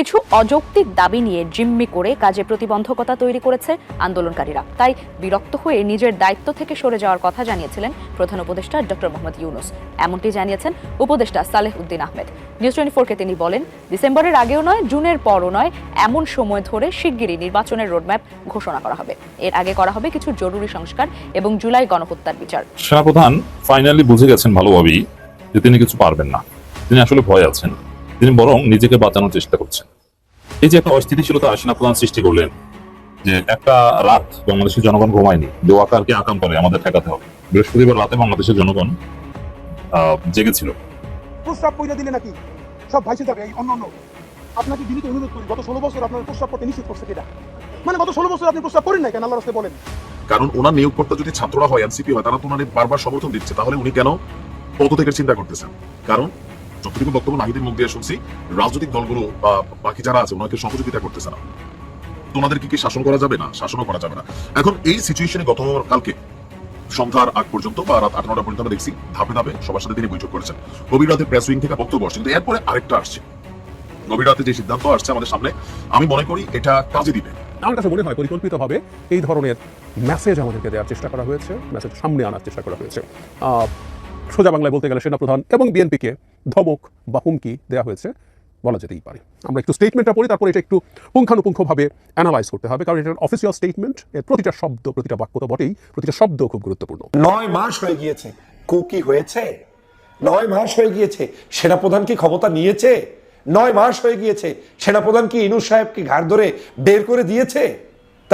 কিছু অযৌক্তিক দাবি নিয়ে জিম্মি করে কাজে প্রতিবন্ধকতা তৈরি করেছে আন্দোলনকারীরা। তাই বিরক্ত হয়ে নিজের দায়িত্ব থেকে সরে যাওয়ার কথা জানিয়েছিলেন প্রধান উপদেষ্টা ডক্টর মোহাম্মদ ইউনুস। এমনটি জানিয়েছেন উপদেষ্টা সালেহ উদ্দিন আহমেদ। নিউজ টোয়েন্টি ফোরকে তিনি বলেন, ডিসেম্বরের আগেও নয়, জুনের পরও নয়, এমন সময় ধরে শিগগিরই নির্বাচনের রোডম্যাপ ঘোষণা করা হবে। এর আগে করা হবে কিছু জরুরি সংস্কার এবং জুলাই গণহত্যার বিচার। সেনাপ্রধান, ফাইনালি বুঝে গেছেন ভালোভাবেই যে তিনি কিছু পারবেন না। তিনি আসলে ভয় আছেন। তিনি বরং নিজেকে বাঁচানোর চেষ্টা করছেন। এই যে একটা অস্থিতিশীলতা সেনাপ্রধান সৃষ্টি করলেন যে একটা রাত বাংলাদেশের জনগণ ঘুমায়নি যে ওয়াকারকে আকাম করে আমাদের ঠেকাতে হবে। বৃহস্পতিবার রাতে বাংলাদেশের জনগণ জেগেছিল। প্রস্তাব দিলে নাকি? সব ভাইসে যাবে এই অন্য অন্য আপনাকে বিনীত অনুরোধ করি গত ষোলো বছর আপনার প্রস্তাব করতে নিষেধ করছে কিনা? মানে গত ষোলো বছর আপনি প্রস্তাব করেন নাই কেন? আল্লাহ রাস্তায় বলেন। কারণ ওনার নিয়োগকর্তা যদি ছাত্ররা হয় এনসিপি হয় তারা তো ওনার বারবার সমর্থন দিচ্ছে। তাহলে উনি কেন পদত্যাগের চিন্তা করতেছেন? কারণ যতটুকু বক্তব্য নাহিদের মুখ দিয়ে শুনছি, রাজনৈতিক দলগুলো বা বাকি যারা আছে, ওনাকে সহযোগিতা করতেছে না। তো ওনাদেরকে কি শাসন করা যাবে? না, শাসনও করা যাবে না। এখন এই সিচুয়েশনে গত কালকে, সন্ধ্যার আগ পর্যন্ত বা রাত আট নটা পর্যন্ত আমরা দেখছি, ধাপে ধাপে সবার সাথে তিনি বৈঠক করেছেন। গভীর রাতে প্রেস উইং থেকে বক্তব্য আসছে, কিন্তু এরপরে আরেকটা আসছে। গভীর রাতে যে সিদ্ধান্ত আসছে আমাদের সামনে, আমি মনে করি এটা কাজে দিবে। আমার কাছে মনে হয় পরিকল্পিতভাবে এই ধরনের মেসেজ আমাদেরকে দেওয়ার চেষ্টা করা হয়েছে মেসেজ সামনে আনার চেষ্টা করা হয়েছে। সোজা বাংলায় বলতে গেলে সেনাপ্রধান এবং বিএনপিকে ধমক বা হুমকি দেওয়া হয়েছে, বলা যেতেই পারে। আমরা একটু স্টেটমেন্টটা পড়ি, তারপরে এটা একটু পুঙ্খানুপুঙ্খভাবে অ্যানালাইজ করতে হবে, কারণ এটা অফিসিয়াল স্টেটমেন্ট এর প্রতিটা শব্দ, প্রতিটা বাক্য তো বটেই, প্রতিটা শব্দ খুব গুরুত্বপূর্ণ। নয় মাস হয়ে গিয়েছে কু কি হয়েছে? নয় মাস হয়ে গিয়েছে, সেনাপ্রধান কি ক্ষমতা নিয়েছে? নয় মাস হয়ে গিয়েছে, সেনাপ্রধান কি ইনুস সাহেবকে ঘাড় ধরে বের করে দিয়েছে?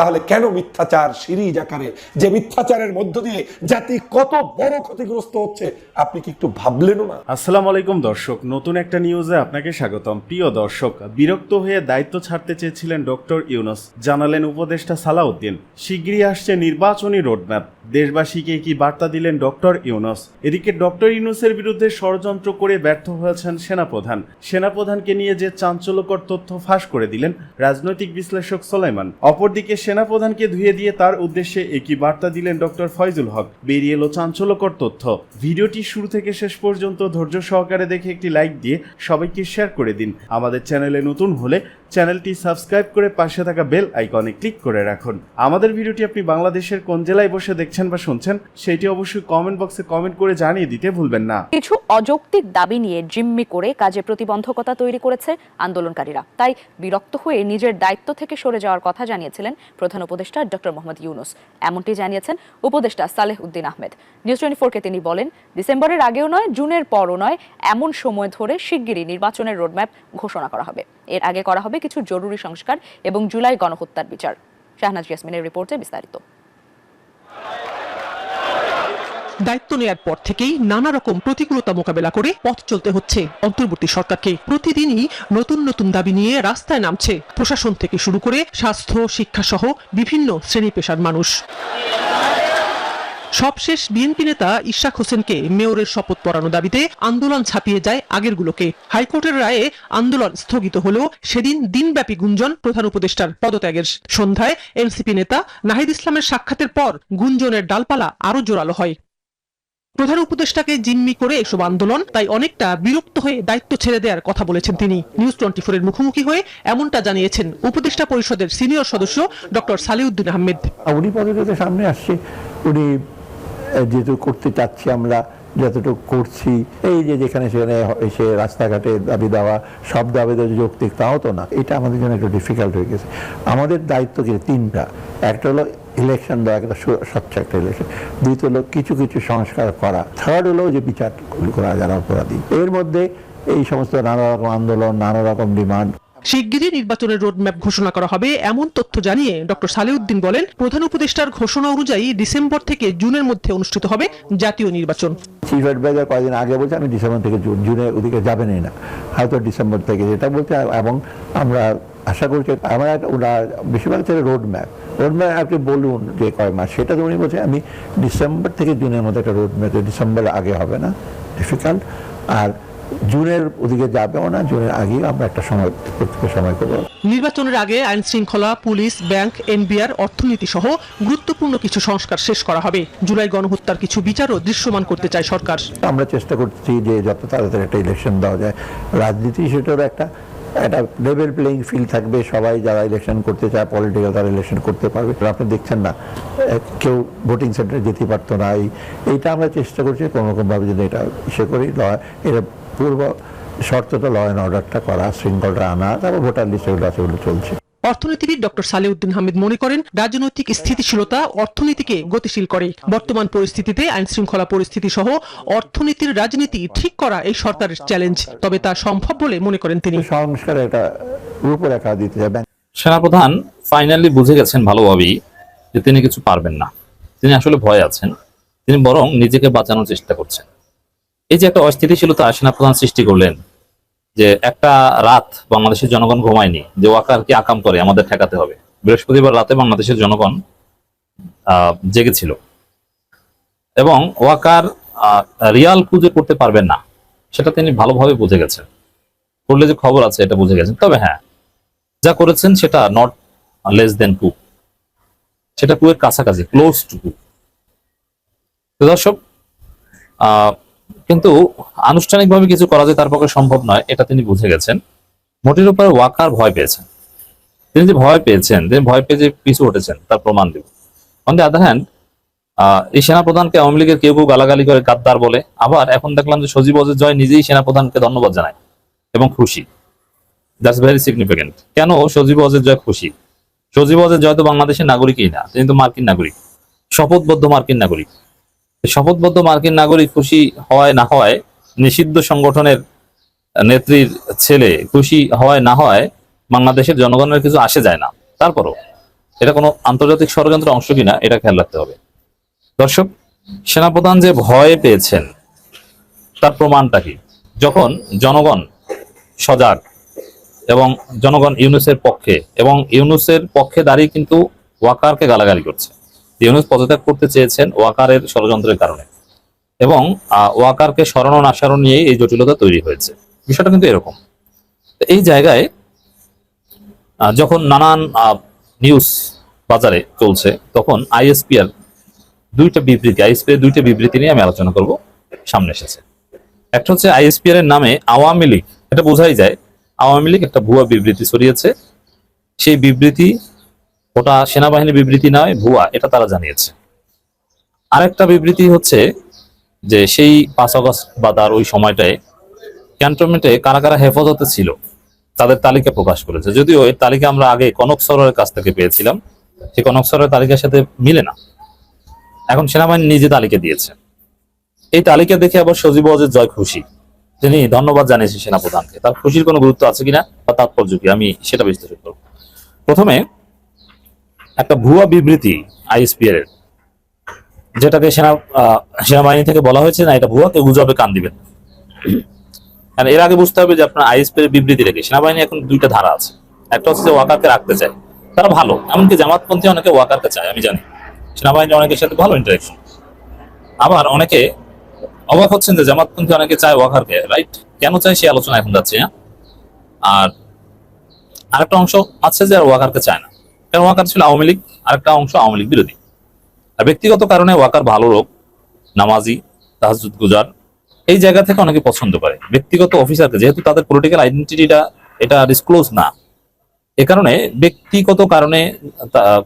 তাহলে কেন মিথ্যাচার সিরিজ আকারে? যে মিথ্যাচারের মধ্য দিয়ে জাতি কত বড় ক্ষতিগ্রস্ত হচ্ছে, আপনি কি একটু ভাবলেনও না? আসসালামু আলাইকুম দর্শক, নতুন একটা নিউজে আপনাকে স্বাগতম। প্রিয় দর্শক, বিরক্ত হয়ে দায়িত্ব ছাড়তে চেয়েছিলেন ডক্টর ইউনুস। জানালেন উপদেষ্টা সালাউদ্দিন, শিগগিরই আসছে নির্বাচনী রোডম্যাপ। দেশবাসীকে কি বার্তা দিলেন ডক্টর ইউনুস? এদিকে ডক্টর ইউনুসের বিরুদ্ধে ষড়যন্ত্র করে ব্যর্থ হয়েছেন সেনাপ্রধান। সেনাপ্রধানকে নিয়ে যে চাঞ্চল্যকর তথ্য ফাঁস করে দিলেন রাজনৈতিক বিশ্লেষক সোলাইমান। অপরদিকে সেনাপ্রধানকে ধুয়ে দিয়ে তার উদ্দেশ্যে একই বার্তা দিলেন ডক্টর ফয়জুল হক। বেরিয়ে এলো চাঞ্চল্যকর তথ্য। ভিডিওটি শুরু থেকে শেষ পর্যন্ত ধৈর্য সহকারে দেখে একটি লাইক দিয়ে সবাইকে শেয়ার করে দিন। আমাদের চ্যানেলে নতুন হলে চ্যানেলটি সাবস্ক্রাইব করে পাশে থাকা বেল আইকনে ক্লিক করে রাখুন। আমাদের ভিডিওটি আপনি বাংলাদেশের কোন জেলায় বসে দেখছেন বা শুনছেন, সেটি অবশ্যই কমেন্ট বক্সে কমেন্ট করে জানিয়ে দিতে ভুলবেন না। কিছু অযৌক্তিক দাবি নিয়ে জিম্মি করে কাজে প্রতিবন্ধকতা তৈরি করেছে আন্দোলনকারীরা। তাই বিরক্ত হয়ে নিজের দায়িত্ব থেকে সরে যাওয়ার কথা জানিয়েছিলেন প্রধান উপদেষ্টা ডক্টর মোহাম্মদ ইউনুস। এমনটি জানিয়েছেন উপদেষ্টা সালেহ উদ্দিন আহমেদ। নিউজ টোয়েন্টি ফোরকে তিনি বলেন, ডিসেম্বরের আগেও নয়, জুনের পরও নয়, এমন সময় ধরে শিগগিরই নির্বাচনের রোডম্যাপ ঘোষণা করা হবে। এর আগে করা হবে কিছু জরুরি সংস্কার এবং জুলাই গণহত্যার বিচার। শাহনাজ ইয়াসমিনের রিপোর্টে বিস্তারিত। দায়িত্ব নেয়ার পর থেকেই নানা রকম প্রতিকূলতা মোকাবেলা করে পথ চলতে হচ্ছে। অন্তর্বর্তী সরকারকে প্রতিদিনই নতুন নতুন দাবি নিয়ে রাস্তায় নামছে। প্রশাসন থেকে শুরু করে স্বাস্থ্য শিক্ষা সহ বিভিন্ন শ্রেণি পেশার মানুষ। সবশেষ বিএনপি নেতা ইশাক হোসেনকে মেয়রের শপথ পড়ানো দাবিতে আন্দোলন ছাপিয়ে যায় আগেরগুলোকে। হাইকোর্টের রায়ে আন্দোলন স্থগিত হলেও সেদিন দিনব্যাপী গুঞ্জন প্রধান উপদেষ্টার পদত্যাগের। সন্ধ্যায় এনসিপি নেতা নাহিদ ইসলামের সাক্ষাতের পর গুঞ্জনের ডালপালা আরও জোরালো হয়। প্রধান উপদেষ্টাকে জিম্মি করে এসব আন্দোলন তাই অনেকটা বিরক্ত হয়ে দায়িত্ব ছেড়ে দেওয়ার কথা বলেছেন তিনি। নিউজ টোয়েন্টি ফোরের মুখোমুখি হয়ে এমনটা জানিয়েছেন উপদেষ্টা পরিষদের সিনিয়র সদস্য ডক্টর সালিউদ্দিন আহমেদ। উনি পদক্ষেপে সামনে আসছে। উনি যেহেতু করতে চাচ্ছি আমরা, যতটুকু করছি, এই যে যেখানে সেখানে এসে রাস্তাঘাটে দাবি দেওয়া, সব দাবি দেওয়া যৌক্তিক, তাও তো না। এটা আমাদের জন্য একটু ডিফিকাল্ট হয়ে গেছে। আমাদের দায়িত্ব কি? তিনটা। একটা হলো ইলেকশন দেওয়া, একটা স্বচ্ছ একটা ইলেকশন দ্বিতীয় হলো কিছু কিছু সংস্কার করা। থার্ড হলো যে বিচার করা, যারা অপরাধী। এর মধ্যে এই সমস্ত নানা রকম আন্দোলন, নানা রকম ডিমান্ড শিগগিরই নির্বাচনের রোডম্যাপ ঘোষণা করা হবে। এমন তথ্য জানিয়ে ডক্টর সালেউদ্দিন বলেন, প্রধান উপদেষ্টার ঘোষণা অনুযায়ী ডিসেম্বর থেকে জুনের মধ্যে অনুষ্ঠিত হবে জাতীয় নির্বাচন। চিফ অ্যাডভাইজার কয়েকদিন আগে বলছে, আমি ডিসেম্বর থেকে জুন জুনে ওদিকে যাবেনই না। হয়তো ডিসেম্বর থেকে যেটা বলছে, এবং আমরা আশা করছি, আমরা ওনার বেশিরভাগ হচ্ছে রোড ম্যাপ রোড ম্যাপ আপনি বলুন যে কয় মাস, সেটা তো উনি বলছে আমি ডিসেম্বর থেকে জুনের মধ্যে একটা রোড ম্যাপ ডিসেম্বর আগে হবে না ডিফিকাল্ট আর জুনের ওদিকে যাবেও না জুনের আগে আমরা একটা সময় সময় করব নির্বাচনের আগে আইন শৃঙ্খলা পুলিশ ব্যাংক এনবিআর অর্থনীতি সহ গুরুত্বপূর্ণ কিছু সংস্কার শেষ করা হবে। জুলাই গণহত্যার কিছু বিচারও দৃশ্যমান করতে চায় সরকার। আমরা চেষ্টা করছি যে যত তাড়াতাড়ি একটা ইলেকশন দেওয়া যায় রাজনীতি সেটারও একটা একটা লেভেল প্লেইং ফিল্ড থাকবে। সবাই যারা ইলেকশন করতে চায় পলিটিক্যাল তারা ইলেকশন করতে পারবে। আপনি দেখছেন না কেউ ভোটিং সেন্টারে যেতে পারতো না। এই এইটা আমরা চেষ্টা করছি কোনো রকমভাবে যদি এটা ইসে করি এটা পূর্ব শর্তটা ল অ্যান্ড অর্ডারটা করা শৃঙ্খলটা আনা তারপর ভোটার লিস্ট এগুলো আছে ওগুলো চলছে। অর্থনীতিবিদ ডক্টর সালেউদ্দিন হামিদ মনে করেন রাজনৈতিক স্থিতিশীলতা অর্থনীতিকে গতিশীল করে। বর্তমান পরিস্থিতিতে আইন শৃঙ্খলা পরিস্থিতি সহ অর্থনীতির রাজনীতি ঠিক করা এই সরকারের চ্যালেঞ্জ তবে তা সম্ভব বলে মনে করেন তিনি। সংস্কারে একটা রূপরেখা দিতে যাবেন সেনাপ্রধান ফাইনালি বুঝে গেছেন ভালোভাবেই যে তিনি কিছু পারবেন না। তিনি আসলে ভয় আছেন। তিনি বরং নিজেকে বাঁচানোর চেষ্টা করছেন। এই যে একটা অস্থিতিশীলতা সেনাপ্রধান সৃষ্টি করলেন, যে একটা রাত বাংলাদেশের জনগণ ঘুমায়নি, যে ওয়াকার কি আকাম করে আমাদের ঠেকাতে হবে? বৃহস্পতিবার রাতে বাংলাদেশের জনগণ জেগেছিল এবং ওয়াকার রিয়াল খুঁজে করতে পারবেন না। সেটা তিনি ভালোভাবে বুঝে গেছেন। করলে যে খবর আছে এটা বুঝে গেছেন। তবে হ্যাঁ যা করেছেন সেটা নট লেস দেন টু সেটা এর কাছাকাছি ক্লোজ টু টু দর্শক কিন্তু আনুষ্ঠানিকভাবে কিছু করা যায় তার পক্ষে সম্ভব নয়, এটা তিনি বুঝে গেছেন। মোটির উপরে ওয়াকার ভয় পেয়েছেন। তিনি যে ভয় পেয়েছেন, তিনি ভয় পেয়ে যে পিছু উঠেছেন তার প্রমাণ দিব। অন দ্য আদার হ্যান্ড এই সেনাপ্রধানকে আওয়ামী লীগের কেউ কেউ গালাগালি করে গাদ্দার বলে। আবার এখন দেখলাম যে সজীব অজয় জয় নিজেই সেনাপ্রধানকে ধন্যবাদ জানায় এবং খুশি। দ্যাটস ভেরি সিগনিফিকেন্ট কেন সজীব অজের জয় খুশি? সজীব অজের জয় তো বাংলাদেশের নাগরিকই না, তিনি তো মার্কিন নাগরিক। শপথবদ্ধ মার্কিন নাগরিক। শপথবদ্ধ মার্কিন নাগরিক খুশি হওয়ায় না হওয়ায় নিষিদ্ধ সংগঠনের নেত্রীর ছেলে খুশি হওয়ায় না হয়, বাংলাদেশের জনগণের কিছু আসে যায় না। তারপরও, এটা কোনো আন্তর্জাতিক ষড়যন্ত্রের অংশ কিনা, এটা খেয়াল রাখতে হবে। দর্শক, সেনাপ্রধান যে ভয় পেয়েছেন, তার প্রমাণটা কি? যখন জনগণ সজাগ এবং জনগণ ইউনুসের পক্ষে, এবং ইউনুসের পক্ষে দাঁড়িয়ে কিন্তু ওয়াকারকে গালাগালি করছে। ইউনুস পদত্যাগ করতে চেয়েছেন ওয়াকারের ষড়যন্ত্রের কারণে। এবং ওয়াকারকে স্মরণ আসারণ নিয়ে এই জটিলতা তৈরি হয়েছে। বিষয়টা কিন্তু এরকম। এই জায়গায় যখন নানান নিউজ বাজারে চলছে, তখন আইএসপিআর দুইটা বিবৃতি আইএসপি দুইটা বিবৃতি নিয়ে আমি আলোচনা করব, সামনে এসেছে। একটা হচ্ছে আইএসপিআর এর নামে আওয়ামী লীগ, এটা বোঝাই যায়, আওয়ামী লীগ একটা ভুয়া বিবৃতি ছড়িয়েছে। সেই বিবৃতি ওটা সেনাবাহিনীর বিবৃতি নয়, ভুয়া, এটা তারা জানিয়েছে। আরেকটা বিবৃতি হচ্ছে যে সেই পাঁচ আগস্ট বা তার ওই সময়টায় ক্যান্টনমেন্টে কারা কারা হেফাজতে ছিল, তাদের তালিকা প্রকাশ করেছে। যদিও এই তালিকা আমরা আগে কনক সরের কাছ থেকে পেয়েছিলাম, সেই কনক সরের তালিকার সাথে মিলে না। এখন সেনাবাহিনী নিজে তালিকা দিয়েছে। এই তালিকা দেখে আবার সজীব অজের জয় খুশি তিনি ধন্যবাদ জানিয়েছেন সেনাপ্রধানকে। তার খুশির কোনো গুরুত্ব আছে কিনা বা তাৎপর্য কি, আমি সেটা বিশ্লেষণ করব। প্রথমে একটা ভুয়া বিবৃতি আইএসপিআর এর, যেটাকে সেনা সেনাবাহিনী থেকে বলা হয়েছে, না, এটা ভুয়া, কেউ গুজবে, কান দিবেন কারণ এর আগে বুঝতে হবে যে আপনার এর বিবৃতি রেখে সেনাবাহিনী এখন দুইটা ধারা আছে। একটা হচ্ছে যে ওয়াকারকে রাখতে চায়, তারা ভালো, এমনকি জামাতপন্থী অনেকে ওয়াকারকে চায়, আমি জানি। সেনাবাহিনী অনেকের সাথে ভালো ইন্টারাকশন আবার অনেকে অবাক হচ্ছেন যে জামাতপন্থী অনেকে চায় ওয়াকারকে রাইট কেন চায়? সেই আলোচনা এখন যাচ্ছে হ্যাঁ? আর আরেকটা অংশ আছে যে আর ওয়াকারকে চায় না। কারণ ওয়াকার ছিল আওয়ামী লীগ, আরেকটা অংশ আওয়ামী লীগ বিরোধী। আর ব্যক্তিগত কারণে ওয়াকার ভালো লোক, নামাজি তাহাজুদ গুজার, এই জায়গা থেকে অনেকে পছন্দ করে। ব্যক্তিগত অফিসারকে যেহেতু তাদের পলিটিক্যাল আইডেন্টিটিটা এটা ডিসক্লোজ না। এ কারণে ব্যক্তিগত কারণে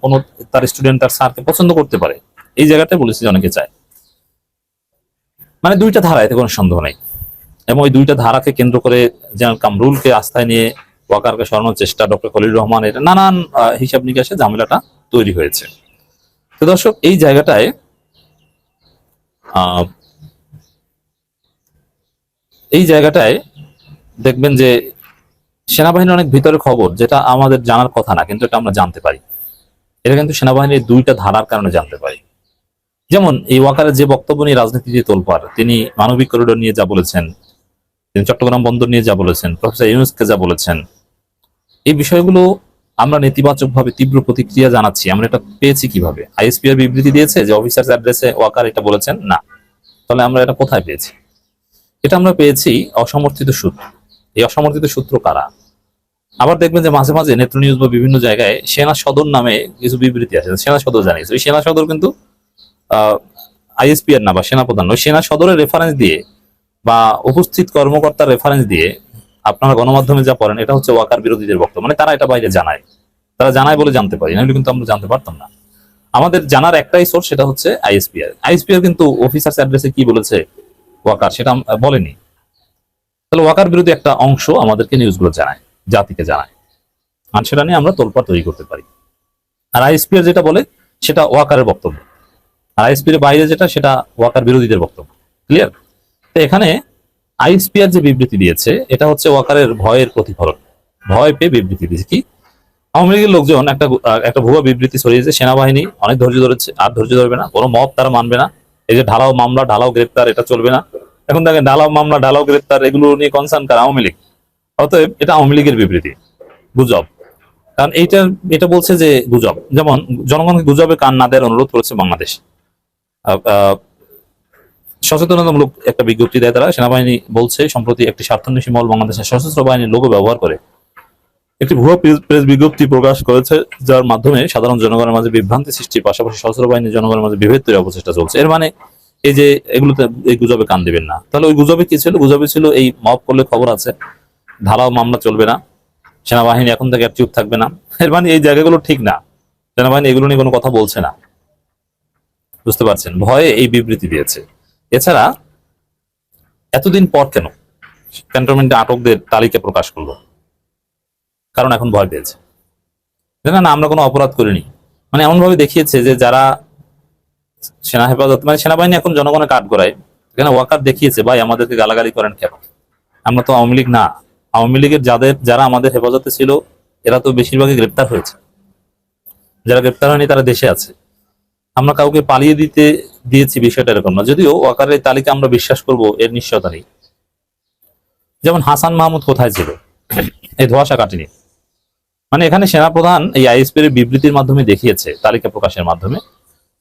কোনো তার স্টুডেন্ট তার স্যারকে পছন্দ করতে পারে। এই জায়গাটায় বলেছি অনেকে চায়। মানে দুইটা ধারা এতে কোনো সন্দেহ নেই। এবং ওই দুইটা ধারাকে কেন্দ্র করে জেনারেল কামরুলকে আস্থায় নিয়ে ওয়াকারকে সরানোর চেষ্টা ডক্টর খলিল রহমানের নানান আহ, হিসাব নিকাশে ঝামেলাটা তৈরি হয়েছে। তো দর্শক এই জায়গাটায় এই জায়গাটায় দেখবেন যে সেনাবাহিনীর অনেক ভিতরে খবর যেটা আমাদের জানার কথা না কিন্তু এটা আমরা জানতে পারি। এটা কিন্তু সেনাবাহিনীর দুইটা ধারার কারণে জানতে পারি। যেমন এই ওয়াকারের যে বক্তব্য নিয়ে রাজনীতি যে তোলপার তিনি মানবিক করিডোর নিয়ে যা বলেছেন তিনি চট্টগ্রাম বন্দর নিয়ে যা বলেছেন প্রফেসর ইউনুসকে যা বলেছেন এই বিষয়গুলো আমরা নেতিবাচকভাবে তীব্র প্রতিক্রিয়া জানাচ্ছি। আমরা এটা পেয়েছি কীভাবে? আইএসপিআর বিবৃতি দিয়েছে যে অফিসার অ্যাড্রেসে ওয়াকার এটা বলেছেন, না। তাহলে আমরা এটা কোথায় পেয়েছি? এটা আমরা পেয়েছি অসমর্থিত সূত্র। এই অসমর্থিত সূত্র কারা? আবার দেখবেন যে মাঝে মাঝে নেত্র নিউজ বা বিভিন্ন জায়গায় সেনা সদর নামে কিছু বিবৃতি আছে সেনা সদর জানিয়েছে। ওই সেনা সদর কিন্তু আইএসপিআর না বা সেনাপ্রধান ওই সেনা সদরের রেফারেন্স দিয়ে বা উপস্থিত কর্মকর্তার রেফারেন্স দিয়ে আপনারা গণমাধ্যমে যা পড়েন, এটা হচ্ছে ওয়াকার বিরোধীদের বক্তব্য। মানে তারা এটা বাইরে জানায়। তারা জানায় বলে জানতে পারি, নাহলে কিন্তু আমরা জানতে পারতাম না। আমাদের জানার একটাই সোর্স সেটা হচ্ছে আইএসপিআর। আইএসপিআর কিন্তু অফিসার্স অ্যাড্রেসে কি বলেছে ওয়াকার, সেটা বলেনি। তাহলে ওয়াকার বিরোধী একটা অংশ আমাদেরকে নিউজগুলো জানায়, জাতিকে জানায়। আর সেটা নিয়ে আমরা তোলপাড় তৈরি করতে পারি। আর আইএসপিআর যেটা বলে, সেটা ওয়াকারের বক্তব্য। আর আইএসপির বাইরে যেটা, সেটা ওয়াকার বিরোধীদের বক্তব্য। ক্লিয়ার তো এখানে আইএসপিআর যে বিবৃতি দিয়েছে, এটা হচ্ছে ওয়াকারের ভয়ের প্রতিফলন। ভয় পেয়ে বিবৃতি দিয়েছে কি? আওয়ামী লীগের লোকজন একটা একটা ভুয়া বিবৃতি ছড়িয়েছে, সেনাবাহিনী অনেক ধৈর্য ধরেছে, আর ধৈর্য ধরবে না, কোনো মত তারা মানবে না। এই যে ঢালাও মামলা, ঢালাও গ্রেপ্তার, এটা চলবে না। এখন দেখেন, ঢালাও মামলা, ঢালাও গ্রেপ্তার, এগুলো নিয়ে কনসার্ন কার? আওয়ামী লীগ। অতএব এটা আওয়ামী লীগের বিবৃতি। গুজব। কারণ এইটা, এটা বলছে যে গুজব। যেমন, জনগণকে গুজবে কান না দেওয়ার অনুরোধ করেছে বাংলাদেশ। সচেতনতামূলক একটা বিজ্ঞপ্তি দেয় তারা। সেনাবাহিনী বলছে, সম্প্রতি একটি স্বার্থান্বেষী মহল বাংলাদেশের সশস্ত্র বাহিনীর লোগো ব্যবহার করে। একটি ভুয়া প্রেস বিজ্ঞপ্তি প্রকাশ করেছে, যার মাধ্যমে সাধারণ জনগণের মাঝে বিভ্রান্তি সৃষ্টির পাশাপাশি সশস্ত্র বাহিনীর জনগণের মাঝে বিভেদ তৈরি অপচেষ্টা চলছে। এর মানে এই যে এগুলোতে, এই গুজবে কান দিবেন না। তাহলে ওই গুজবে কি ছিল? গুজবে ছিল এই মব করলে খবর আছে ঢালাও মামলা চলবে না, সেনাবাহিনী এখন থেকে চুপ থাকবে না। এর মানে এই জায়গাগুলো ঠিক না। সেনাবাহিনী এগুলো নিয়ে কোনো কথা বলছে না। বুঝতে পারছেন? ভয়ে এই বিবৃতি দিয়েছে। এছাড়া এতদিন পর কেন ক্যান্টনমেন্টে আটকদের তালিকা প্রকাশ করল? কারণ এখন ভয় পেয়েছে। না না, আমরা কোনো অপরাধ করিনি। মানে এমন ভাবে দেখিয়েছে যে যারা সেনা হেফাজত মানে সেনাবাহিনী এখন জনগণের কাঠ করায় এখানে ওয়াকার দেখিয়েছে, ভাই, আমাদেরকে গালাগালি করেন কেন? আমরা তো আওয়ামী লীগ না। আওয়ামী লীগের যাদের, যারা আমাদের হেফাজতে ছিল, এরা তো বেশিরভাগই গ্রেপ্তার হয়েছে। যারা গ্রেপ্তার হয়নি, তারা দেশে আছে। আমরা কাউকে পালিয়ে দিতে দিয়েছি বিষয়টা এরকম না। যদিও ওয়াকারের তালিকা আমরা বিশ্বাস করব, এর নিশ্চয়তা নেই যেমন হাসান মাহমুদ কোথায় ছিল? এই ধোয়াশা কাটেনি। মানে এখানে সেনাপ্রধান এই আইএসপি এর বিবৃতির মাধ্যমে দেখিয়েছে, তালিকা প্রকাশের মাধ্যমে,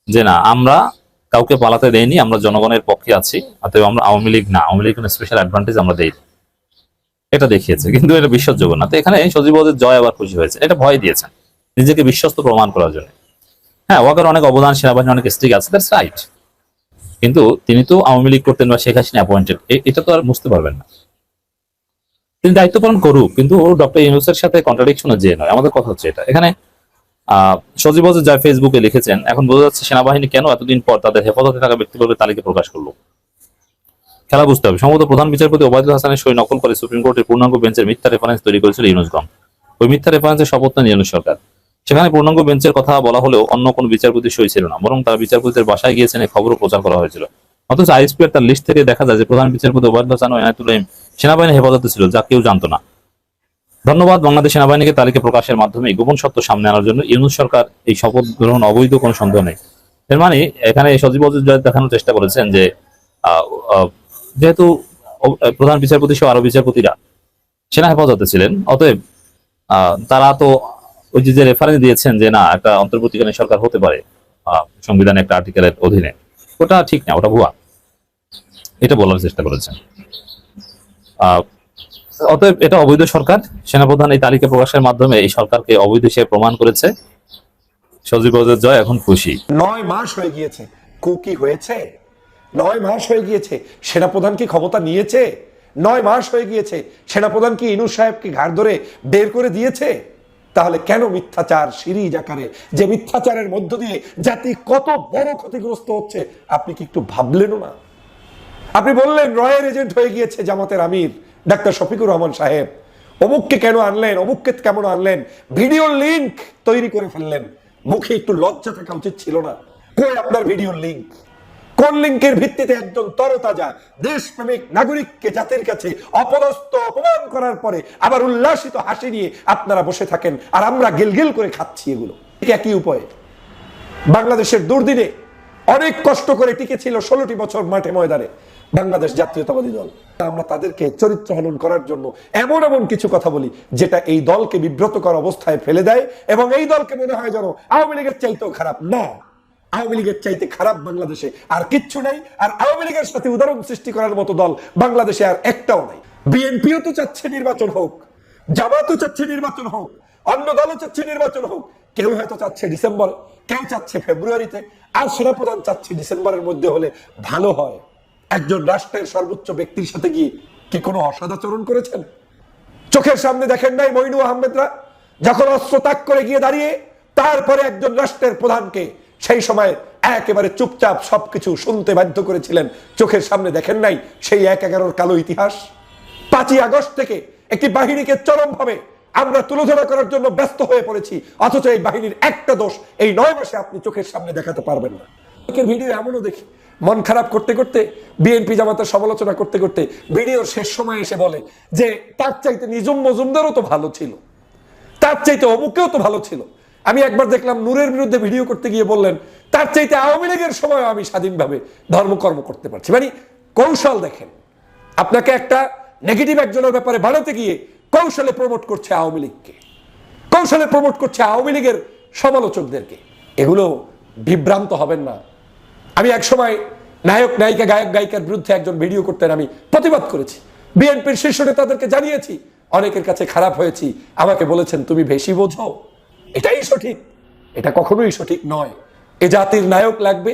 যে না, আমরা কাউকে পালাতে দেইনি, আমরা জনগণের পক্ষে আছি, অতএব আমরা আওয়ামী লীগ না। আওয়ামী লীগ কোনো স্পেশাল অ্যাডভান্টেজ আমরা দেই এটা দেখিয়েছে, কিন্তু এটা বিশ্বাসযোগ্য না। তো এখানে সজীবদের জয় আবার খুশি হয়েছে। এটা ভয় দিয়েছেন, নিজেকে বিশ্বস্ত প্রমাণ করার জন্য। হ্যাঁ ওয়াকার অনেক অবদান সেনাবাহিনী অনেক স্ট্রিক আছে দ্যাটস রাইট কিন্তু তিনি তো আওয়ামী লীগ করতেন বা শেখ হাসিনা অ্যাপয়েন্টেড এটা তো আর বুঝতে পারবেন না। তিনি দায়িত্ব পালন করুক, কিন্তু ডক্টর ইউনুসের সাথে কন্ট্রাডিকশনে যে নয়। আমাদের কথা হচ্ছে এটা। এখানে সজীব যা ফেসবুকে লিখেছেন, এখন বোঝা যাচ্ছে সেনাবাহিনী কেন এতদিন পর তাদের হেফাজতে থাকা ব্যক্তিবর্গের তালিকা প্রকাশ করল। খেলা বুঝতে হবে। সম্ভবত প্রধান বিচারপতি ওবায়দুল হাসানের সই নকল করে সুপ্রিম কোর্টের পূর্ণাঙ্গ বেঞ্চের মিথ্যা রেফারেন্স তৈরি করেছিল ইউনুসগম ওই মিথ্যা রেফারেন্সের শপথ নেন ইউনুস সরকার। সেখানে পূর্ণাঙ্গ বেঞ্চের কথা বলা হলেও অন্য কোন বিচারপতি সই ছিল না, বরং তারা বিচারপতিদের বাসায় গিয়েছেন এই খবরও প্রচার করা হয়েছিল। অথচ আইএসপিআর তার লিস্ট থেকে দেখা যায় যে প্রধান বিচারপতি ওবায়দুল হাসান ও এনায়তুল রহিম সেনাবাহিনী হেফাজতে ছিল, যা কেউ জানতো না। ধন্যবাদ, বাংলাদেশ সেনাবাহিনীকে তালিকা প্রকাশের মাধ্যমে গোপন সত্য সামনে আনার জন্য। ইউনুস সরকার এই শপথ গ্রহণ অবৈধ, কোনো সন্দেহ নেই। এর মানে এখানে সজীব জয় দেখানোর চেষ্টা করেছেন যে যেহেতু প্রধান বিচারপতি সহ আরও বিচারপতিরা সেনা হেফাজতে ছিলেন, অতএব তারা তো ওই যে যে রেফারেন্স দিয়েছেন যে না একটা অন্তর্বর্তীকালীন সরকার হতে পারে সংবিধানে একটা আর্টিকেলের অধীনে। ওটা ঠিক। না ওটা ভুয়া। এটা বলার চেষ্টা করেছেন। অতএব এটা অবৈধ সরকার। সেনাপ্রধান এই তালিকা প্রকাশের মাধ্যমে এই সরকারকে অবৈধ হিসেবে প্রমাণ করেছে। সজীব জয় এখন খুশি। নয় মাস হয়ে গিয়েছে। কু কি হয়েছে? নয় মাস হয়ে গিয়েছে। সেনাপ্রধান কি ক্ষমতা নিয়েছে? নয় মাস হয়ে গিয়েছে। সেনাপ্রধান কি ইনুস সাহেবকে ঘাড় ধরে বের করে দিয়েছে? তাহলে কেন মিথ্যাচার সিরিজ আকারে? যে মিথ্যাচারের মধ্য দিয়ে জাতি কত বড় ক্ষতিগ্রস্ত হচ্ছে, আপনি কি একটু ভাবলেনও না? আপনি বললেন, রয়ের এজেন্ট হয়ে গিয়েছে জামাতের আমির, ডাক্তার শফিকুর রহমান সাহেব। অমুককে কেন আনলেন? অমুককে কেমন আনলেন? ভিডিও লিংক তৈরি করে ফেললেন। মুখে একটু লজ্জা থাকা উচিত ছিল না। কই আপনার ভিডিও লিংক? কোন লিঙ্কের ভিত্তিতে একজন তরতাজা দেশপ্রেমিক নাগরিককে জাতির কাছে অপদস্থ অপমান করার পরে আবার উল্লাসিত হাসি নিয়ে আপনারা বসে থাকেন আর আমরা গিলগিল করে খাচ্ছি এগুলো। একই উপায়ে। বাংলাদেশের দুর্দিনে অনেক কষ্ট করে টিকে ছিল ষোলোটি বছর মাঠে ময়দানে বাংলাদেশ জাতীয়তাবাদী দল। আমরা তাদেরকে চরিত্র হনন করার জন্য এমন এমন কিছু কথা বলি, যেটা এই দলকে বিব্রতকর অবস্থায় ফেলে দেয় এবং এই দলকে মনে হয় যেন আওয়ামী লীগের চাইতেও খারাপ। না। আওয়ামী লীগের চাইতে খারাপ বাংলাদেশে আর কিচ্ছু নাই, আর আওয়ামী লীগের সাথে উদাহরণ সৃষ্টি করার মতো দল বাংলাদেশে আর একটাও নাই। বিএনপিও তো চাচ্ছে নির্বাচন হোক, জামাতও চাচ্ছে নির্বাচন হোক, অন্য দলও চাচ্ছে নির্বাচন হোক, কেউ হয়তো চাচ্ছে ডিসেম্বর, কেউ চাচ্ছে ফেব্রুয়ারিতে, আর সেনাপ্রধান চাচ্ছে ডিসেম্বরের মধ্যে হলে ভালো হয়। একজন রাষ্ট্রের সর্বোচ্চ ব্যক্তির সাথে গিয়ে কি কোনো অসদাচরণ করেছেন? চোখের সামনে দেখেন নাই মইনু আহমেদরা, যখন অস্ত্র ত্যাগ করে গিয়ে দাঁড়িয়ে, তারপরে একজন রাষ্ট্রের প্রধানকে সেই সময় একেবারে চুপচাপ সবকিছু শুনতে বাধ্য করেছিলেন। চোখের সামনে দেখেন নাই সেই এক এগারোর কালো ইতিহাস? পাঁচই আগস্ট থেকে একটি বাহিনীকে চরমভাবে আমরা তুলোধনা করার জন্য ব্যস্ত হয়ে পড়েছি। অথচ এই বাহিনীর একটা দোষ, এই নয় মাসে আপনি চোখের সামনে দেখাতে পারবেন না। ভিডিও এমনও দেখি, মন খারাপ করতে করতে বিএনপি জামাতের সমালোচনা করতে করতে ভিডিওর শেষ সময় এসে বলে যে, তার চাইতে নিজম মজুমদারও তো ভালো ছিল। তার চাইতে অমুকেও তো ভালো ছিল। আমি একবার দেখলাম নূরের বিরুদ্ধে ভিডিও করতে গিয়ে বললেন, তার চাইতে আওয়ামী লীগের সময় আমি স্বাধীনভাবে ধর্মকর্ম করতে পারছি। মানে কৌশল দেখেন, আপনাকে একটা নেগেটিভ একজনের ব্যাপারে বানাতে গিয়ে কৌশলে প্রমোট করছে আওয়ামী লীগকে, কৌশলে প্রমোট করছে আওয়ামী লীগের সমালোচকদেরকে। এগুলো বিভ্রান্ত হবেন না। আমি এক সময় নায়ক, নায়িকা, গায়ক, গায়িকার বিরুদ্ধে একজন ভিডিও করতেন, আমি প্রতিবাদ করেছি। বিএনপির শীর্ষ নেতাদেরকে জানিয়েছি, অনেকের কাছে খারাপ হয়েছি, আমাকে বলেছেন তুমি বেশি বোঝো। এটাই সঠিক। এটা কখনোই সঠিক নয়। এ জাতির নায়ক লাগবে,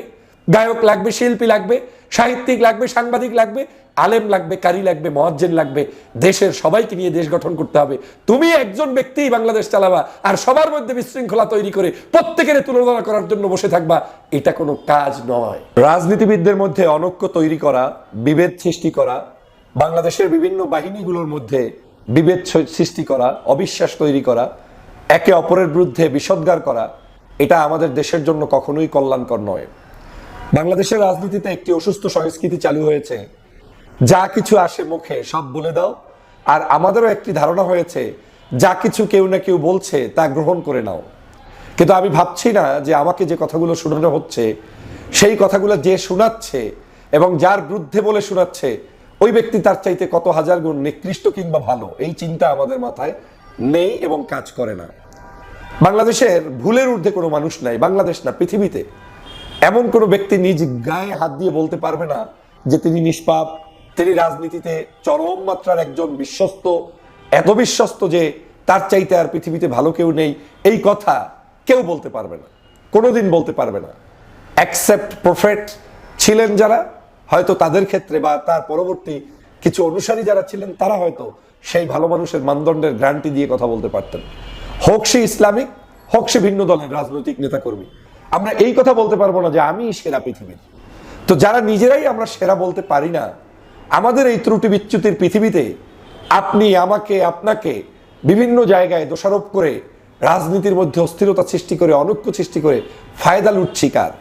গায়ক লাগবে, শিল্পী লাগবে, সাহিত্যিক লাগবে, সাংবাদিক লাগবে, আলেম লাগবে, কারি লাগবে, মহাজ্জেন লাগবে। দেশের সবাইকে নিয়ে দেশ গঠন করতে হবে। তুমি একজন ব্যক্তি বাংলাদেশ চালাবা আর সবার মধ্যে বিশৃঙ্খলা তৈরি করে প্রত্যেকের তুলনা করার জন্য বসে থাকবা, এটা কোনো কাজ নয়। রাজনীতিবিদদের মধ্যে অনৈক্য তৈরি করা, বিভেদ সৃষ্টি করা, বাংলাদেশের বিভিন্ন বাহিনীগুলোর মধ্যে বিভেদ সৃষ্টি করা, অবিশ্বাস তৈরি করা একে অপরের বিরুদ্ধে বিষদগার করা, এটা আমাদের দেশের জন্য কখনোই কল্যাণকর নয়। বাংলাদেশের রাজনীতিতে একটি অসুস্থ সংস্কৃতি চালু হয়েছে। যা কিছু আসে মুখে, সব বলে দাও। আর আমাদেরও একটি ধারণা হয়েছে, যা কিছু কেউ না কেউ বলছে, তা গ্রহণ করে নাও। কিন্তু আমি ভাবছি না যে আমাকে যে কথাগুলো শোনানো হচ্ছে, সেই কথাগুলো যে শোনাচ্ছে এবং যার বিরুদ্ধে বলে শোনাচ্ছে, ওই ব্যক্তি তার চাইতে কত হাজার গুণ নিকৃষ্ট কিংবা ভালো, এই চিন্তা আমাদের মাথায় নেই এবং কাজ করে না। বাংলাদেশের ভুলের ঊর্ধ্বে কোনো মানুষ নাই। বাংলাদেশ না, পৃথিবীতে এমন কোনো ব্যক্তি নিজ গায়ে হাত দিয়ে বলতে পারবে না যে তিনি নিষ্পাপ, তিনি রাজনীতিতে চরম মাত্রার একজন বিশ্বস্ত, এত বিশ্বস্ত যে তার চাইতে আর পৃথিবীতে ভালো কেউ নেই। এই কথা কেউ বলতে পারবে না, কোনোদিন বলতে পারবে না। অ্যাকসেপ্ট প্রফেট ছিলেন যারা, হয়তো তাদের ক্ষেত্রে বা তার পরবর্তী কিছু অনুসারী যারা ছিলেন, তারা হয়তো সেই ভালো মানুষের মানদণ্ডের গ্যারান্টি দিয়ে কথা বলতে পারতেন। হোক সে ইসলামিক, হোক সে ভিন্ন দলের রাজনৈতিক নেতাকর্মী। আমরা এই কথা বলতে পারব না যে আমি সেরা পৃথিবীর তো যারা নিজেরাই আমরা সেরা বলতে পারি না, আমাদের এই ত্রুটি বিচ্যুতির পৃথিবীতে আপনি আমাকে, আপনাকে বিভিন্ন জায়গায় দোষারোপ করে, রাজনীতির মধ্যে অস্থিরতা সৃষ্টি করে, অনৈক্য সৃষ্টি করে ফায়দা লুটছি কার?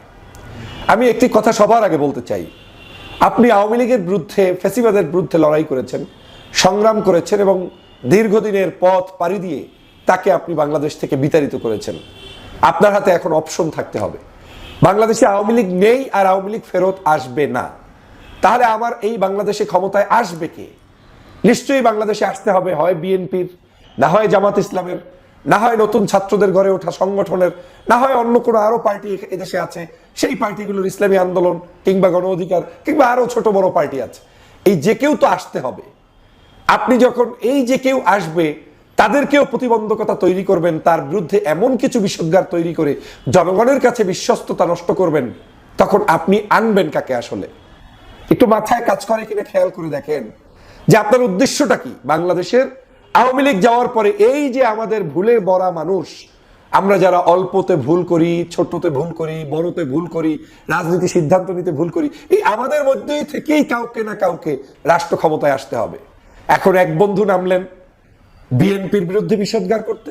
আমি একটি কথা সবার আগে বলতে চাই। আপনি আওয়ামী লীগের বিরুদ্ধে, ফেসিবাদের বিরুদ্ধে লড়াই করেছেন, সংগ্রাম করেছেন এবং দীর্ঘদিনের পথ পাড়ি দিয়ে তাকে আপনি বাংলাদেশ থেকে বিতাড়িত করেছেন। আপনার হাতে এখন অপশন থাকতে হবে। বাংলাদেশে আওয়ামী লীগ নেই আর আওয়ামী লীগ ফেরত আসবে না। তাহলে আমার এই বাংলাদেশে ক্ষমতায় আসবে কে? নিশ্চয়ই বাংলাদেশে আসতে হবে, হয় বিএনপির, না হয় জামাত ইসলামের। না হয় নতুন ছাত্রদের গড়ে ওঠা সংগঠনের, না হয় অন্য কোনো আরও পার্টি এদেশে আছে, সেই পার্টিগুলোর ইসলামী আন্দোলন কিংবা গণ অধিকার কিংবা আরও ছোট বড় পার্টি আছে। এই যে কেউ তো আসতে হবে। আপনি যখন এই যে কেউ আসবে, তাদেরকেও প্রতিবন্ধকতা তৈরি করবেন, তার বিরুদ্ধে এমন কিছু বিষোদ্গার তৈরি করে জনগণের কাছে বিশ্বস্ততা নষ্ট করবেন, তখন আপনি আনবেন কাকে আসলে? একটু মাথায় কাজ করে কিনা খেয়াল করে দেখেন যে আপনার উদ্দেশ্যটা কি? বাংলাদেশের আওয়ামী লীগ যাওয়ার পরে এই যে আমাদের ভুলে বড়া মানুষ, আমরা যারা অল্পতে ভুল করি ছোটতে ভুল করি, বড়তে ভুল করি, রাজনীতি সিদ্ধান্ত নিতে ভুল করি, এই আমাদের মধ্যেই থেকেই কাউকে না কাউকে রাষ্ট্র ক্ষমতায় আসতে হবে। এখন এক বন্ধু নামলেন বিএনপির বিরুদ্ধে বিষদগার করতে,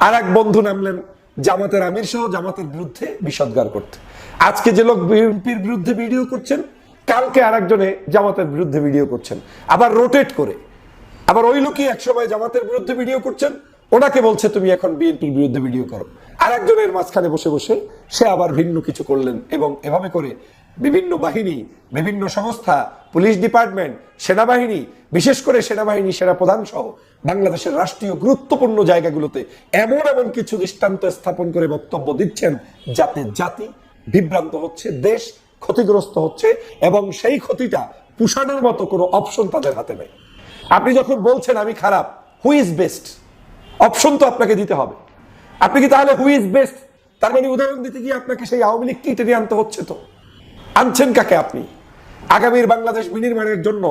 আর এক বন্ধু নামলেন জামাতের আমির সহ জামাতের বিরুদ্ধে বিষদগার করতে। আজকে যে লোক বিএনপির বিরুদ্ধে ভিডিও করছেন, কালকে আরেকজনে জামাতের বিরুদ্ধে ভিডিও করছেন। আবার রোটেট করে। আবার ওই লোকই একসময় জামাতের বিরুদ্ধে ভিডিও করছেন, ওনাকে বলছে, তুমি এখন বিএনপির বিরুদ্ধে ভিডিও করো। আর একজনের মাঝখানে বসে বসে সে আবার ভিন্ন কিছু করলেন এবং এভাবে করে বিভিন্ন বাহিনী, বিভিন্ন সংস্থা, পুলিশ ডিপার্টমেন্ট, সেনাবাহিনী, বিশেষ করে সেনাবাহিনী সেনা প্রধান সহ বাংলাদেশের রাষ্ট্রীয় গুরুত্বপূর্ণ জায়গাগুলোতে এমন এমন কিছু দৃষ্টান্ত স্থাপন করে বক্তব্য দিচ্ছেন যাতে জাতি বিভ্রান্ত হচ্ছে, দেশ ক্ষতিগ্রস্ত হচ্ছে এবং সেই ক্ষতিটা পুষানোর মতো কোনো অপশন তাদের হাতে নেই। আপনি যখন বলছেন আমি খারাপ হু ইজ বেস্ট অপশন তো আপনাকে দিতে হবে। আপনি কি তাহলে হু ইজ বেস্ট তার মানে উদাহরণ দিতে গিয়ে আপনাকে সেই আওয়ামী লীগকেই টেনে আনতে হচ্ছে তো। আনছেন কাকে আপনি? আগামীর বাংলাদেশ বিনির্মাণের জন্য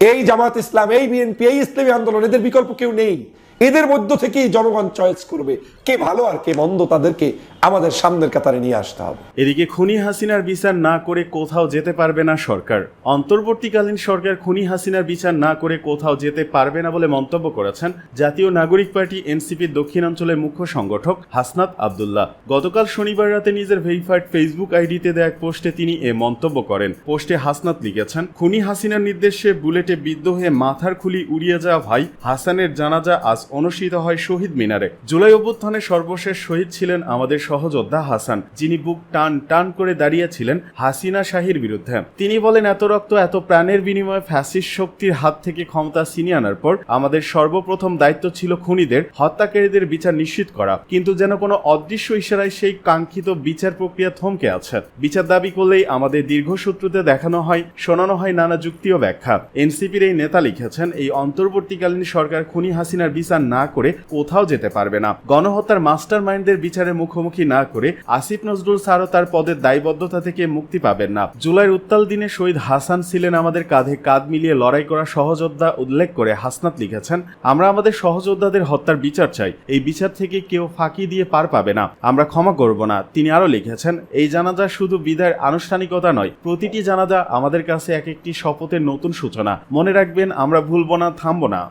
এই জামাত ইসলাম, এই বিএনপি এই ইসলামী আন্দোলন, এদের বিকল্প কেউ নেই। এদের মধ্য থেকেই জনগণ চয়েস করবে। কে ভালো আর কে মন্দ তাদেরকে আমাদের সামনের কাতারে নিয়ে আসতে হবে। এদিকে খুনি হাসিনার বিচার না করে কোথাও যেতে পারবে না সরকার। অন্তর্বর্তীকালীন সরকার খুনি হাসিনার বিচার না করে কোথাও যেতে পারবে না বলে মন্তব্য করেছেন জাতীয় নাগরিক পার্টি এনসিপির দক্ষিণাঞ্চলের মুখ্য সংগঠক হাসনাত আবদুল্লাহ। গতকাল শনিবার রাতে নিজের ভেরিফাইড ফেসবুক আইডিতে দেয়া এক পোস্টে তিনি এ মন্তব্য করেন। পোস্টে হাসনাত লিখেছেন, খুনি হাসিনার নির্দেশে বুলেটে বিদ্ধ হয়ে মাথার খুলি উড়িয়ে যাওয়া ভাই হাসানের জানাজা আজ অনুষ্ঠিত হয় শহীদ মিনারে। জুলাই অভ্যুত্থানে সর্বশেষ শহীদ ছিলেন আমাদের সহযোদ্ধা হাসান, যিনি বুক টান টান করে দাঁড়িয়েছিলেন হাসিনা শাহির বিরুদ্ধে। তিনি বলেন, এত রক্ত, এত প্রাণের বিনিময়ে ফ্যাসিস্ট শক্তির হাত থেকে ক্ষমতা ছিনিয়ে আনার পর আমাদের সর্বপ্রথম দায়িত্ব ছিল খুনিদের, হত্যাকারীদের বিচার নিশ্চিত করা। কিন্তু যেন কোনো অদৃশ্য ইশারায় সেই কাঙ্ক্ষিত বিচার প্রক্রিয়া থমকে আছে। বিচার দাবি করলেই আমাদের দীর্ঘসূত্রতে দেখানো হয়, শোনানো হয় নানা যুক্তি ও ব্যাখ্যা। এনসিপির এই নেতা লিখেছেন, এই অন্তর্বর্তীকালীন সরকার খুনি হাসিনার বিচার না করে কোথাও যেতে পারবে না। গণহত্যার মাস্টার মাইন্ডদের বিচারের মুখোমুখি না করে আসিফ নজরুল স্যারও তার পদের দায়বদ্ধতা থেকে মুক্তি পাবেন না। জুলাইয়ের উত্তাল দিনে শহীদ হাসান ছিলেন আমাদের কাঁধে কাঁধ মিলিয়ে লড়াই করা সহযোদ্ধা উল্লেখ করে হাসনাত লিখেছেন, আমরা আমাদের সহযোদ্ধাদের হত্যার বিচার চাই। এই বিচার থেকে কেউ ফাঁকি দিয়ে পার পাবে না। আমরা ক্ষমা করব না। তিনি আরও লিখেছেন, এই জানাজা শুধু বিদায়ের আনুষ্ঠানিকতা নয়, প্রতিটি জানাজা আমাদের কাছে এক একটি শপথের নতুন সূচনা। মনে রাখবেন, আমরা ভুলব না, থামব না।